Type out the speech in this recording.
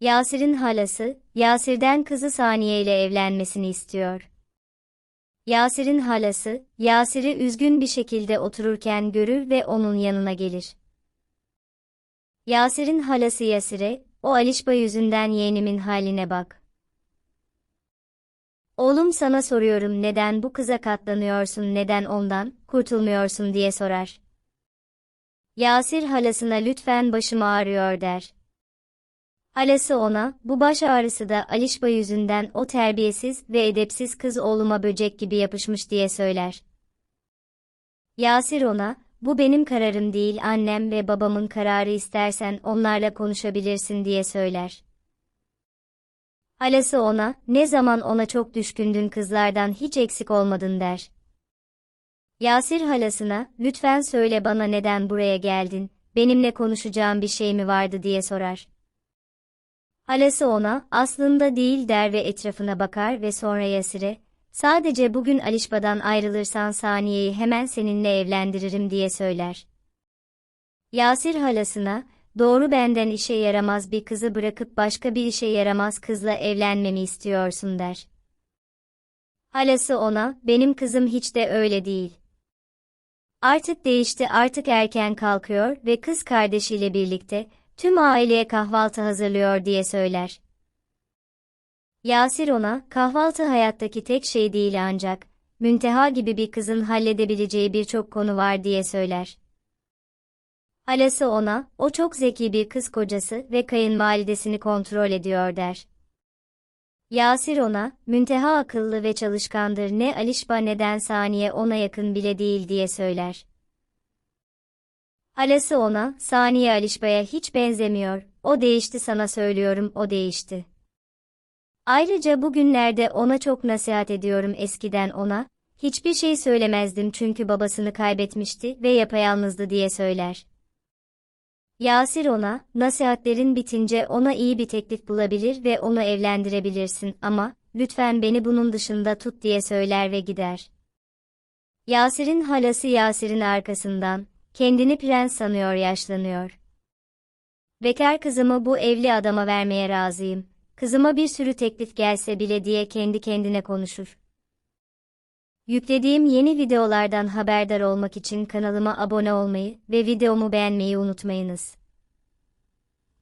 Yasir'in halası, Yasir'den kızı Saniye ile evlenmesini istiyor. Yasir'in halası, Yasir'i üzgün bir şekilde otururken görür ve onun yanına gelir. Yasir'in halası Yasir'e, o Alişba yüzünden yeğenimin haline bak. Oğlum sana soruyorum neden bu kıza katlanıyorsun neden ondan kurtulmuyorsun diye sorar. Yasir halasına lütfen başım ağrıyor der. Halası ona, bu baş ağrısı da Alişba yüzünden o terbiyesiz ve edepsiz kız oğluma böcek gibi yapışmış diye söyler. Yasir ona, bu benim kararım değil annem ve babamın kararı istersen onlarla konuşabilirsin diye söyler. Halası ona, ne zaman ona çok düşkündün kızlardan hiç eksik olmadın der. Yasir halasına, lütfen söyle bana neden buraya geldin, benimle konuşacağım bir şey mi vardı diye sorar. Halası ona, aslında değil der ve etrafına bakar ve sonra Yasir'e, sadece bugün Alişba'dan ayrılırsan Saniye'yi hemen seninle evlendiririm diye söyler. Yasir halasına, doğru benden işe yaramaz bir kızı bırakıp başka bir işe yaramaz kızla evlenmemi istiyorsun der. Halası ona, benim kızım hiç de öyle değil. Artık değişti artık erken kalkıyor ve kız kardeşiyle birlikte, tüm aileye kahvaltı hazırlıyor diye söyler. Yasir ona, kahvaltı hayattaki tek şey değil ancak, Münteha gibi bir kızın halledebileceği birçok konu var diye söyler. Halası ona, o çok zeki bir kız kocası ve kayınvalidesini kontrol ediyor der. Yasir ona, Münteha akıllı ve çalışkandır ne Alişba neden Saniye ona yakın bile değil diye söyler. Halası ona, Saniye Alişba'ya hiç benzemiyor, o değişti sana söylüyorum, o değişti. Ayrıca bugünlerde ona çok nasihat ediyorum eskiden ona, hiçbir şey söylemezdim çünkü babasını kaybetmişti ve yapayalnızdı diye söyler. Yasir ona, nasihatlerin bitince ona iyi bir teklif bulabilir ve onu evlendirebilirsin ama, lütfen beni bunun dışında tut diye söyler ve gider. Yasir'in halası Yasir'in arkasından, kendini prens sanıyor yaşlanıyor. Bekar kızımı bu evli adama vermeye razıyım. Kızıma bir sürü teklif gelse bile diye kendi kendine konuşur. Yüklediğim yeni videolardan haberdar olmak için kanalıma abone olmayı ve videomu beğenmeyi unutmayınız.